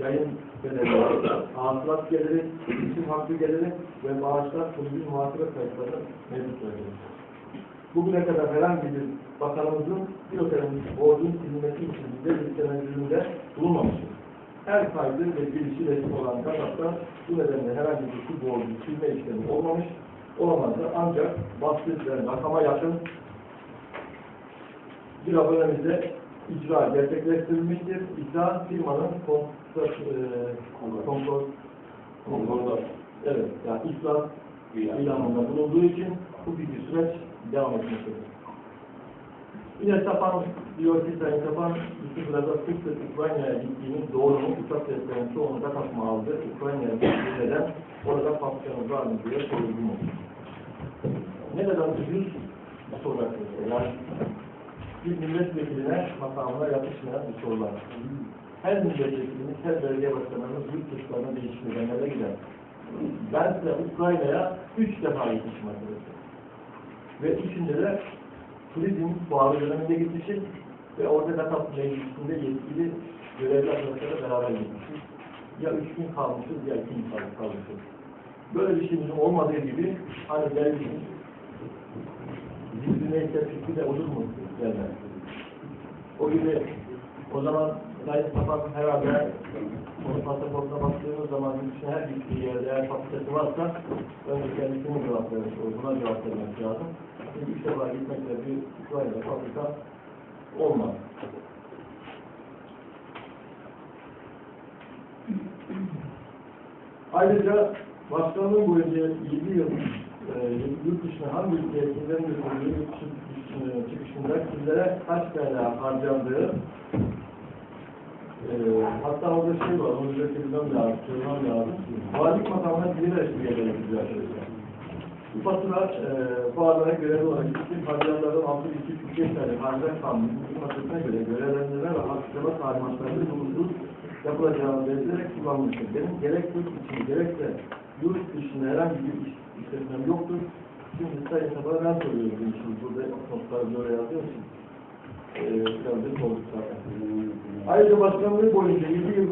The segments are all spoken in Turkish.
yayın bedelleri, hasılat geliri, isim hakkı geliri ve bağışlar kulübün muhasebe kayıtları mevcut verilir. Bugüne kadar herhangi bir bakanımızın bir otelin borcun silinmesi için bize tenezzülünde bulunmamıştır. Her kaydı ve girişi resmi olan kasapta bu nedenle herhangi bir su borcu silme işlemi olmamış, olamazdı. Ancak bahsedilen rakama yakın bir abonemizde icra gerçekleştirilmiştir. İcra firmanın kontrol, e, kontrol, evet, yani iflas ilanında bulunduğu için hukuki süreç devam etmektedir. Yine Sapan diyor ki Sayın Sapan, Yusuf Laza sık sık Ukrayna'ya gittiğimiz doğru mu? Uçak seslerinin çoğunu da katma aldı. Ukrayna'ya gittiği neden orada pansiyonu var mı diye soruldu mu? Ne kadar ucuz bir soru arkadaşlar. Yani bir milletvekiline makamına yakışmayan bir sorular. Her milletvekilimiz, her belediye başkanımız yurt dışlarına değişik nedenlere gider. Ben size Ukrayna'ya üç defa gitmişim arkadaşlar. Ve üçünde de turizm fuarı döneminde gitmişim ve orada Gatap Meclisi'nde yetkili görevli arkadaşlarla beraber gitmişiz. Ya üç gün kalmışız ya iki gün kalmışız. Böyle bir şeyimizin olmadığı gibi hani belki birbirine fikri de olur mu derler. O gibi o zaman Sayın Sapan herhalde onun pasaportuna baktığımız zaman bütün her gittiği yerde eğer fakültesi varsa önce kendisine cevap vermiş olur. Buna cevap vermek lazım. Çünkü üç defa gitmekle bir Ukrayna fabrika olmaz. Ayrıca başkanlığın boyunca 7 yıl yurt dışına hangi ülkeye kimlerin götürüldüğü yurt çıkış- çıkışında kimlere kaç TL harcandığı e, hatta orada şey var, onu üretebilmem lazım, söylemem lazım. Valilik makamına bir resmiye gerekiyor arkadaşlar. Bu fatura e, fuarlara göre olarak gittiğim harcayanların 6.245 tane harcayan kanunu hükümetine göre görevlendirme ve harcama talimatlarının bulunduğu yapılacağını belirterek kullanmıştır. Benim gerek yurt içi gerekse yurt dışında herhangi bir iş, işletmem yoktur. Şimdi sayın sabah ben soruyorum demişim. Burada notları böyle yazdığım için. Ee, biraz da sorduk. Ayrıca başkanlığı boyunca 7 yıl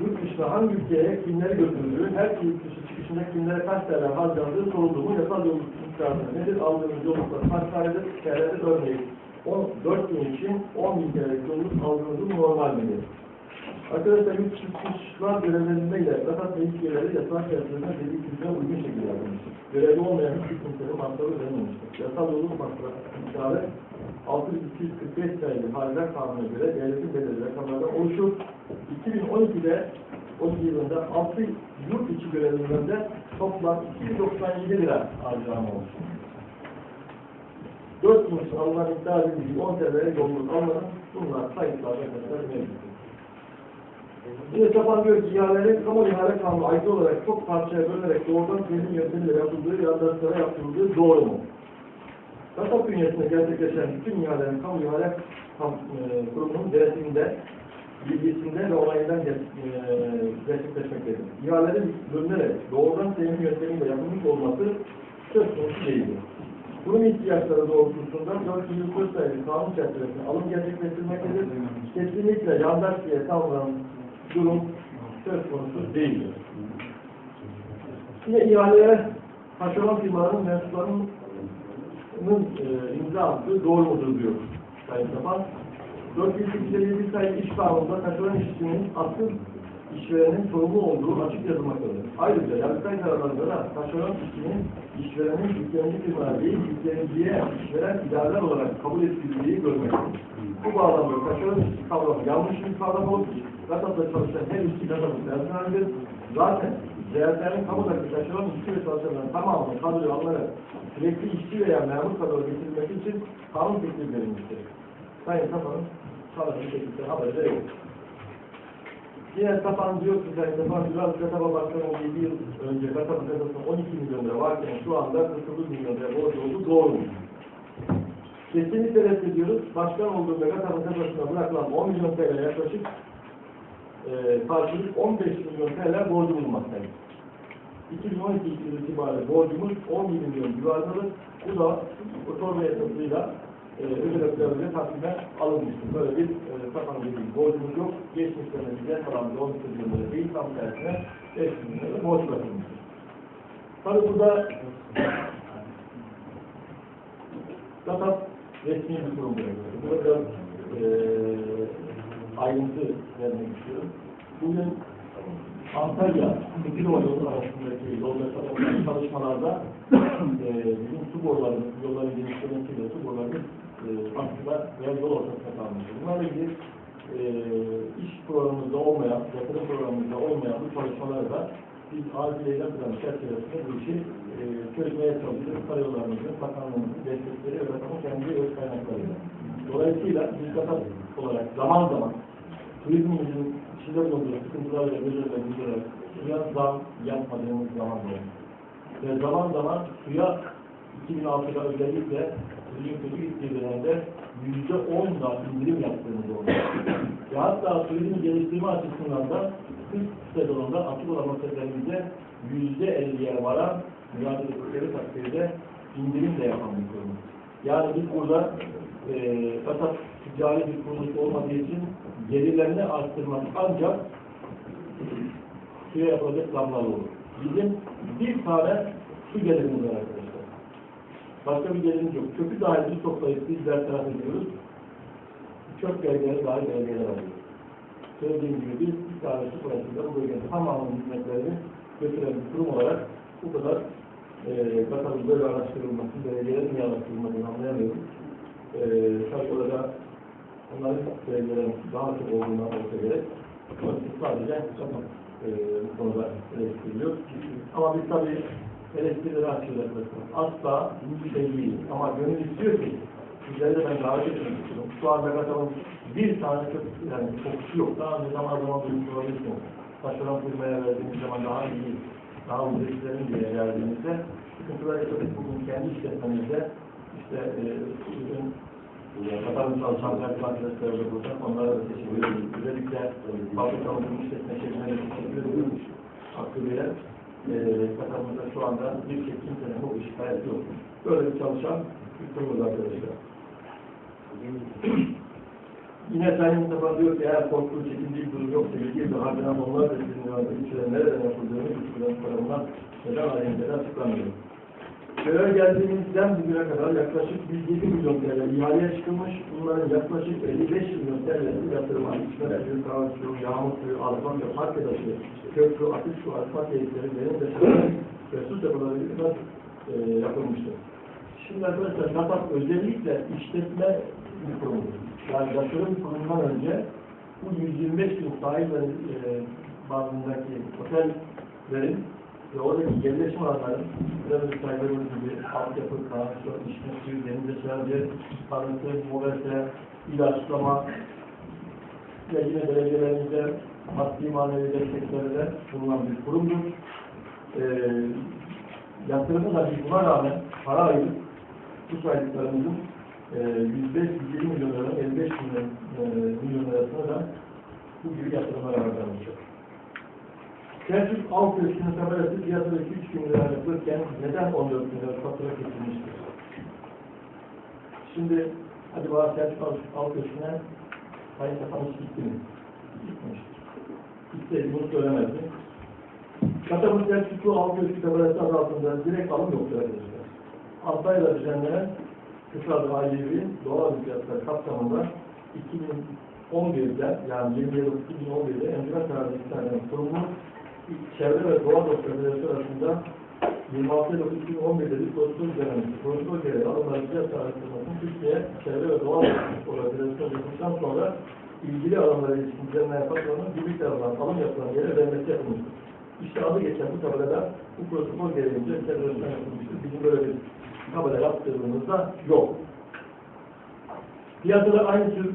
yurt dışına hangi ülkeye kimleri götürüldüğü, her yurt dışı çıkışında kimlere kaç TL harcandığı soruldu mu yasal yol miktarı nedir? Aldığınız yolluklar kaç TL'dir? TL'dir örneğin 14 gün için 10 bin TL yolluk aldığınız mı normal midir? Arkadaşlar dışı çıkışlar görevlerindeyle fakat meclis üyeleri yasalar çerçevesinde dediği kültüre uygun şekilde yapılmıştır. Görevli olmayan hiçbir kimsenin masrafı verilmemiştir. Yasal yolun masrafı miktarı 6245 sayılı haller kanuna göre devletin bedeli rakamlardan oluşur. 2012'de 12 yılında 6 yurt içi görevlilerinde toplam 297 lira harcama olmuş. 4 kuruş alınan iddia edildiği 10 TL'ye yolluk almanın bunlar kayıtlarda mesela mevcut. Yine Sapan diyor ki ihaleleri kamu ihale kanunu ayrı olarak çok parçaya bölerek doğrudan senin yöntemiyle yapıldığı yandaşlara yapıldığı doğru mu? Kasap bünyesinde gerçekleşen bütün ihalelerin kamu ihale e, kurumunun denetiminde, bilgisinde ve onayından ger- e, gerçekleşmektedir. İhalelerin bölünerek doğrudan senin yöntemiyle yapılmış olması söz konusu değildir. Kurum ihtiyaçları doğrultusunda 404 sayılı kanun çerçevesinde alım gerçekleştirmektedir. Kesinlikle yandaş diye tanımlanan durum söz konusu değildir. Yine ihaleye taşeron firmaların mensuplarının e, imza attığı doğru mudur diyor Sayın Sapan. 457 sayılı iş kanununda taşeron işçinin asıl işverenin sorumlu olduğu açık yazılmaktadır. Ayrıca yargıtay kararlarında da taşeron işçinin işverenin yüklenici firma değil, yükleniciye işveren idareler olarak kabul edildiği görmektedir. Bu bağlamda taşeron işçi kavramı yanlış bir kavram olup Gata'da çalışan her işçi Gata'da personeldir. Zaten Değerlerin kamudaki taşeron işçi ve çalışanların tamamını kadroya alınarak sürekli işçi veya memur kadroya getirilmesi için kanun teklif verilmiştir. Sayın Sapan'ın çalışma şekilde haberi de yok. Yine Sapan diyor ki Sayın Sapan, biraz Gataba Başkanı 7 yıl önce Gataba kasasında 12 milyon lira varken şu anda 49 milyon lira borç oldu, doğru mu? Kesinlikle reddediyoruz. Başkan olduğunda Gataba kasasına bırakılan 10 milyon TL yaklaşık e, karşılık 15 milyon TL borcu bulunmaktaydı. 2012 yılı itibariyle borcumuz 10 milyon civarındadır. Bu da otorba yasasıyla e, özel takvime alınmıştır. Böyle bir e, kapanıcı bir borcumuz yok. Geçmiş sene bize kalan bir 12 milyon lira değil, tam tersine 5 milyon lira borç bırakılmıştır. Tabii burada Zaten resmi bir kurum gerekiyor. Burada e, ayrıntı vermek istiyorum. Bugün Antalya, Kıbrıs yolu arasındaki yolda çalışmalarda e, bizim su borularımız, yolların genişlemesiyle su borularımız e, aslında veya yol ortasına kalmıştır. Bunlarla ilgili e, iş programımızda olmayan, yatırım programımızda olmayan bu çalışmaları da biz acil eylem planı çerçevesinde bu işi e, çözmeye çalışıyoruz. Karayollarımızın, bakanlığımızın destekleri ve bakanın kendi öz kaynaklarıyla. Dolayısıyla biz olarak zaman zaman turizmimizin içinde bulunduğu sıkıntılarla göz önüne gülerek suya zam yapmadığımız zaman da ve zaman zaman suya 2006'da özellikle suyun kötü gittiği yüzde on da indirim yaptığımız oldu. ve hatta turizm geliştirme açısından da kış sezonunda açık olan otellerimize yüzde elliye varan mücadele ettikleri takdirde indirim de yapan bir kurum. Yani biz burada e, fakat ticari bir kuruluş olmadığı için gelirlerini arttırmak ancak suya yapılacak zamlarla olur. Bizim bir tane su gelirimiz var arkadaşlar. Başka bir gelirimiz yok. Çöpü dahil biz toplayıp biz bertaraf ediyoruz. Çöp belgeleri dahil belgeler alıyoruz. Söylediğim gibi biz bir tane su parasıyla bu bölgenin tamamının hizmetlerini götüren bir kurum olarak bu kadar e, bakalım böyle araştırılması, belediyelerin niye araştırılmadığını anlayamıyorum. E, tabii orada onların belediyelerin daha çok olduğundan olsa gerek. Ama sadece tamam e, bu konuda eleştiriliyor. Ama biz tabii eleştirileri açıyoruz. Asla bir şey değil. Ama gönül istiyor ki sizleri de ben davet etmek istiyorum. Şu anda bakalım bir tane çok yani kokusu yok. Daha önce zaman zaman duymuş olabilirsiniz. Taşeron firmaya verdiğimiz zaman daha iyi, daha üreticilerin diye verdiğimizde sıkıntılar yaşadık. Bugün kendi işletmemizde işte e, çalışan belki arkadaşlar da burada. Onlara da teşekkür ediyoruz. Özellikle fabrikamızın işletme şeklinde teşekkür ediyoruz. Hakkı Bey'e e, Katar'ımızda şu anda bir şey kimsenin bu iş hayatı yok. Böyle bir çalışan bir kurumuz arkadaşlar. Yine Sayın Mustafa diyor ki eğer korktuğu çekindiği bir durum yoksa ilgili bir harcanan onlar da sizin vardı. Üçüden nereden yapıldığını, üçüden tarafından neden ayrıntıda açıklamıyor. Köye geldiğimizden bugüne kadar yaklaşık 107 milyon TL ihaleye çıkılmış. Bunların yaklaşık 55 milyon TL'si yatırıma, içme suyu, kahve suyu, yağmur suyu, asfalt ve park edaşı, köprü, ateş su, asfalt tesisleri, deniz taşıları ve su depoları e, yapılmıştır. Şimdi arkadaşlar NAPAK özellikle işletme bir kurumudur. Yani yatırım kurumundan önce bu 125 bin sahipleri e, bazındaki otellerin ve oradaki yerleşim alanların biraz önce saydığımız gibi altyapı, kanalisasyon, içme suyu, deniz deşarjı, tanıtı, mobese, ilaçlama ve yine belediyelerimizde maddi manevi desteklerle bulunan bir kurumdur. Ee, yatırımı da biz buna rağmen para ayırıp bu saydıklarımızın e, 105-120 milyon lira, 55 milyon, e, milyon lirasına da bu gibi yatırımlar harcamıştır. Selçuk Av Köşkü'nün tabelası piyasada 2-3 bin lira yapılırken neden 14 bin lira fatura kesilmiştir? Şimdi acaba Selçuk Av- Av Köşkü'ne sayın kapanış gitti mi? Gitmemiştir. Gitseydi bunu söylemezdi. Katamız Selçuklu Av Köşkü tabelası adı altında direkt alım yoktur arkadaşlar. Antalya'da düzenlenen kısa adı ailevi doğal fiyatlar kapsamında 2011'de yani 27 2011'de Encümen Kararı İstihane Kurumu Çevre ve Doğa Doktor Federasyonu arasında 26 Eylül 2011'de bir protokol düzenlenmişti. Protokol gereği alımların fiyat araştırmasını Türkiye Çevre ve Doğa Doktor Federasyonu yapıldıktan sonra ilgili alanlara ilişkin düzenlenen patronun birlik tarafından alım yapılan yere vermesi yapılmıştır. İşte adı geçen bu tabelada bu protokol gereğince federasyon yapılmıştır. Bizim böyle bir tabela yaptırdığımızda yok. Piyasada aynı tür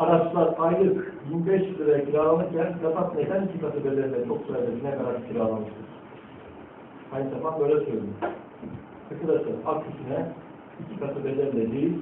araçlar aylık 1500 liraya kiralanırken yatak neden iki katı bedelle çok sayıda ne kadar kiralamıştır? Aynı zaman böyle söylüyor. Arkadaşlar aksine iki katı bedelle değil,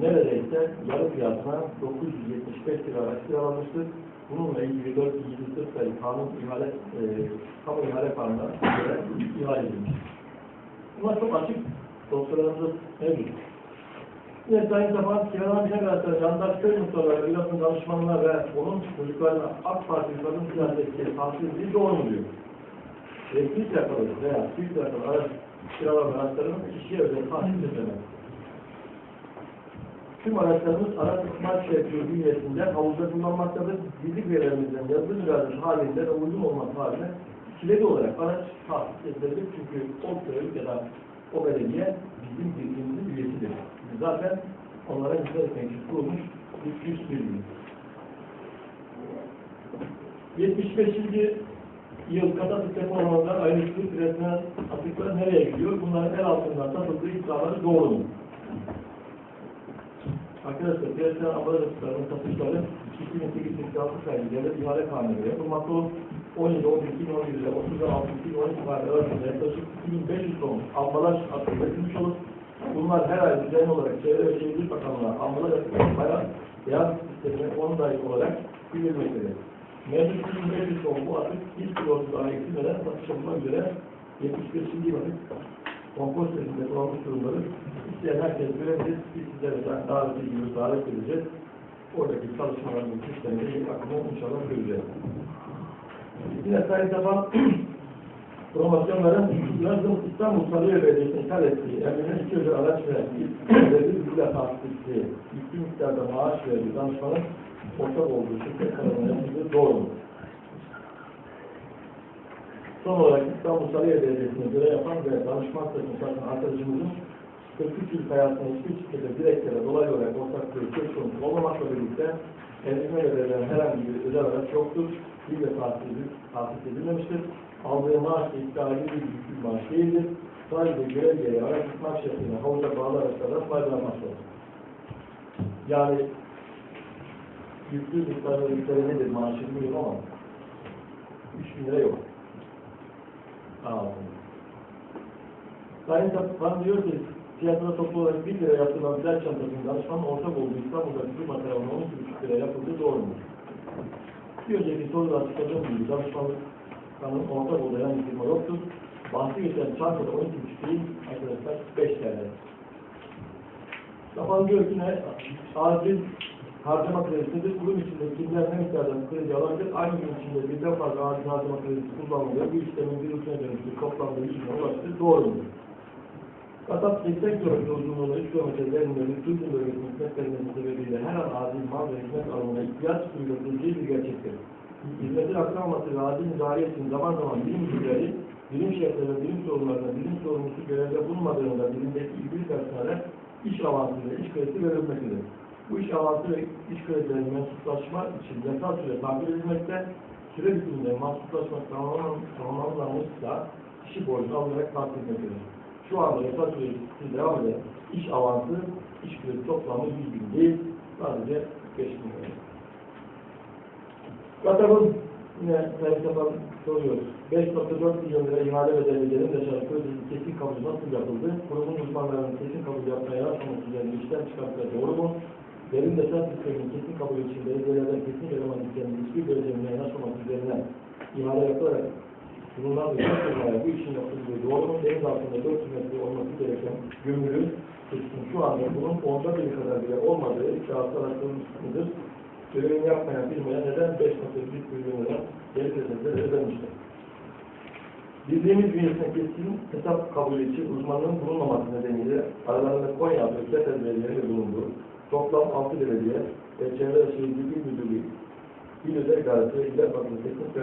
neredeyse yarı fiyatına 975 lira araç kiralanmıştır. Bununla ilgili 424 sayı kanun ihale, e, kamu ihale kanununa göre ihale edilmiştir. Bunlar çok açık dosyalarımızda mevcut. Yine Sayın Sabahat Kiralanan Bine Gazetesi, Yandaş Köy Muhtarları, Üniversitesi danışmanlar ve onun çocuklarına AK Parti kadın siyaseti tahsil edildiği doğru mu diyor? Resmi plakalı veya Türk plakalı araç kiralama araçlarının kişiye özel tahsil edilemez. Tüm araçlarımız araç ihmal şerefliği bünyesinde havuzda kullanmaktadır. Birlik üyelerimizden yazılı müracaat halinde ve uygun olması halinde kilidi olarak araç tahsis edilebilir. Çünkü o köy ya da o belediye bizim birliğimizin üyesidir. Zaten onlara hizmet kurulmuş bir üst birliği. 75. yıl Katatürk reformlarından ayrıştırıp üretilen atıklar nereye gidiyor? Bunların el altından satıldığı iddiaları doğru mu? Arkadaşlar, üretilen atıklarının satışları 2008-2006 sayılı devlet ihale kanunu yapılmakta olup 17 11 2011 ile 36 2012 tarihleri arasında yaklaşık 2500 ton ambalaj atığı üretilmiş olup bunlar her ay düzenli olarak Çevre ve Şehircilik Bakanlığı'na ambalaj atıkları bayağı beyaz sistemine 10 ay olarak bildirilmektedir. Mevcut 2500 ton bu atık 1 kilosu daha eksilmeden satış yapılmak üzere 75. yıllık kompost şeklinde kullanmış durumları isteyen herkes görebilir. Biz sizlere davet ediyoruz, davet edeceğiz. Oradaki çalışmaların sistemini aklıma inşallah göreceğiz. Yine Sayın Sapan promosyonların yazın İstanbul Sarıyer Belediyesi'nin emrine iki özel araç ve bilgiler tahsis ettiği yüklü miktarda maaş verdiği danışmanın ortak olduğu şirket kanalına yapıldığı doğru mu? Son olarak İstanbul Sarıyer Belediyesi'ne göre yapan ve danışman satan arkadaşımızın 43 yıl hayatında hiçbir şirkete direktlere dolaylı olarak ortaklığı söz konusu olmamakla birlikte kendisine verilen herhangi bir özel araç yoktur. Bir de tahsis edilmemiştir. Aldığı maaş da iddialı bir maaş değildir. Sadece görevliye araç tutmak şeklinde havuza bağlı araçlardan faydalanmaktadır. Yani yüklü miktarı miktarı nedir maaşı bilmiyorum ama 3 bin lira yok. Ağzında. Sayın Kaptan diyor ki piyasada toplu olarak 1 lira yapılan güzel çantasının danışmanın ortak olduğu İstanbul'da bir materyalinin 12,5 liraya yapıldığı doğru mu? Bir önceki soruda açıkladığım gibi danışmanın olduğu herhangi bir firma yoktur. Bahsi geçen çantada 12,5 değil arkadaşlar 5 TL. Kapan diyor ki ne? Acil harcama kredisidir. Kurum içinde kimler ne miktarda kredi alabilir? Aynı gün içinde birden fazla acil harcama kredisi kullanılıyor. Bu işlemin bir ülkeye dönüştür, toplamda 100 bin ulaştır. Doğru mu? Kasap 80 kilometre uzunluğunda 3 kilometre derinliğinde turizm bölgesinin hizmet sebebiyle her an acil mal ve hizmet alımına ihtiyaç duyulabileceği bir gerçektir. Hizmetin aktarılması ve acil müdahale için zaman zaman bilim bilgileri, bilim şartları ve bilim sorunlarında bilim sorumlusu görevde bulunmadığında bilimdeki ilgili personele iş avansı ve iş kredisi verilmektedir. Bu iş avansı ve iş kredilerinin mensuplaşma için yasal süre takip edilmekte, süre bitiminde mensuplaşma tamamlanmışsa kişi borcunu alınarak takip edilmektedir. Şu anda yasal süresi devam eden iş avansı, iş kredi toplamı 100 bin değil, sadece 5 bin lira. Katabın yine Sapan soruyoruz. 5.4 milyon lira ihale bedellilerin de şarkı kesin kabul nasıl yapıldı? Kurumun uzmanlarının kesin kabul yapmaya yaraşmaması üzerine işlem çıkarttığı doğru mu? Derin destek sisteminin kesin kabul için belediyelerden kesin eleman sisteminin hiçbir belediyenin yanaşmaması üzerine ihale yapılarak bulunan bir firmaya bu işin yapıldığı doğru mu? Deniz altında 400 metre olması gereken gömülü kesin şu anda bunun onda biri kadar bile olmadığı iddiası araştırılmıştır. Görevini yapmayan firmaya neden 5.1 milyon lira geri ödemleri ödemiştir? Bildiğimiz bünyesine kesin hesap kabul için uzmanlığın bulunmaması nedeniyle aralarında Konya ve Ketel belediyeleri bulundu. Toplam 6 belediye ve Çevre Şehircilik İl Müdürlüğü, İl Özel ve İller Bakımı Teknik